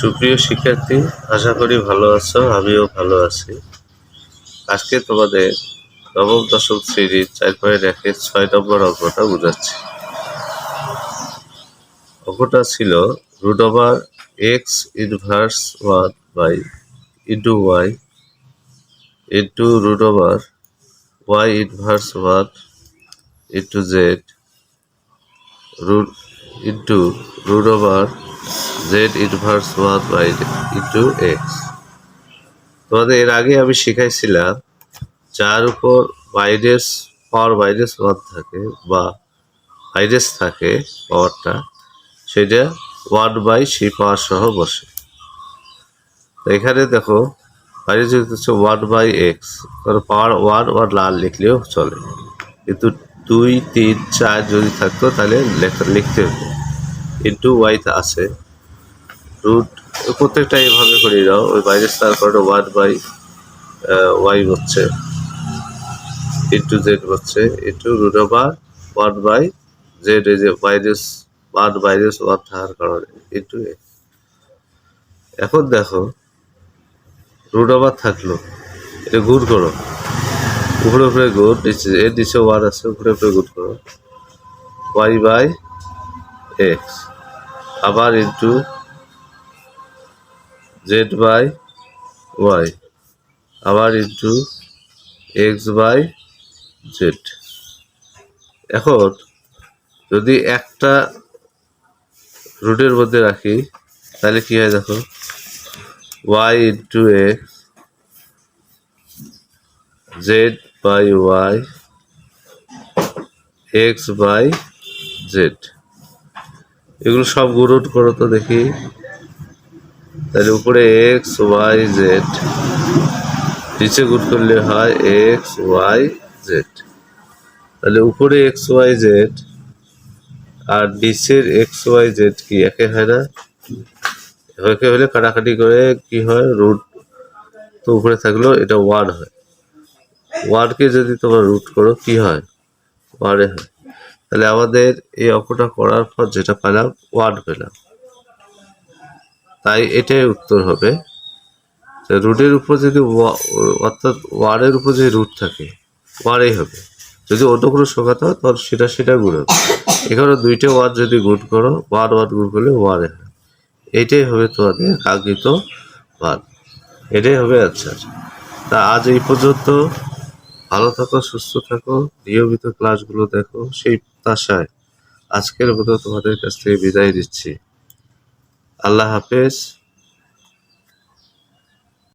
সুপ্রিয় শিক্ষার্থী, আশা করি ভালো আছো, আমিও ভালো আছি। আজকে তোমাদের নবম দশম শ্রেণির চার পয়েন্ট একের ছয় নম্বর অঙ্কটা বোঝাচ্ছি। অঙ্কটা ছিল root over X inverse one by into Y into root over Y inverse one into Z root into root over Z inverse one by into X তোমাদের এর আগে আমি শিখাইছিলাম, যার উপর মাইনাস পাওয়ার মাইনাস ওয়ান থাকে বা মাইনাস থাকে পাওয়ারটা, সেটা ওয়ান বাই সেই পাওয়ার সহ বসে। এখানে দেখো, বাইরে যদি হচ্ছে ওয়ান বাই এক্স কারণ পাওয়ার ওয়ান ওয়ান লাল লিখলেও চলে। কিন্তু দুই, তিন, চার যদি থাকতো, তাহলে লেখা, লিখতে হতো। ইন্টু ওয়াইতে আছে। রুট, প্রত্যেকটা এভাবে করে দাও। ওই বাইরে তারপরে ওয়ান বাই ওয়াই হচ্ছে। ইন্টু জেড হচ্ছে। Into root over one by Z এই যে মাইনাস ওয়ান মাইনাস ওয়ান থাকার কারণে। ইন্টু এ এখন দেখো রুট ওভার থাকল। এটা গুণ করো। উপরে উপরে গুণ নিচে এর নিচে ওয়ান আছে, উপরে উপরে গুণ করো। ওয়াই বাই এক্স আবার ইন্টু জেড বাই ওয়াই, আবার ইন্টু এক্স বাই জেড। এখন যদি একটা রুটের মধ্যে রাখি, তাহলে কি হয় দেখো? Y into X Z by Y, X by Z. এগুলো সব গুরুট করো তো দেখি। তাহলে উপরে এক্স ওয়াই জেড নিচে গুণ করলে হয় এক্স ওয়াই জেড তাহলে উপরে এক্স ওয়াই জেড আর নিচের এক্স ওয়াই জেড কি একে হয় না? একে হলে কাটাকাটি করে কি হয়? রুট তো উপরে থাকল এটা ওয়ান হয়। ওয়ানকে যদি তোমরা রুট করো, কি হয়? ওয়ানে হয়। তাহলে আমাদের এই অঙ্কটা করার পর যেটা পেলাম, ওয়ান পেলাম। তাই এটাই উত্তর হবে। রুটের উপর যদি অর্থাৎ ওয়ানের উপর যে রুট থাকে, ওয়ারেই হবে। যদি অন্য কোনো সংখ্যা হয় তখন সেটা সেটা গুণ হবে। এখানে দুইটা ওয়ান যদি গুণ করো ওয়ান ওয়ান গুণ করলে ওয়ানে হয়। এটাই হবে তোমাদের কাঙ্ক্ষিত মান এটাই হবে আচ্ছা তা আজ এই পর্যন্ত। ভালো থাকো, সুস্থ থাকো, নিয়মিত ক্লাসগুলো দেখো, সেই প্রত্যাশায় আজকের মতো তোমাদের কাছ থেকে বিদায় দিচ্ছি আল্লাহ হাফেজ।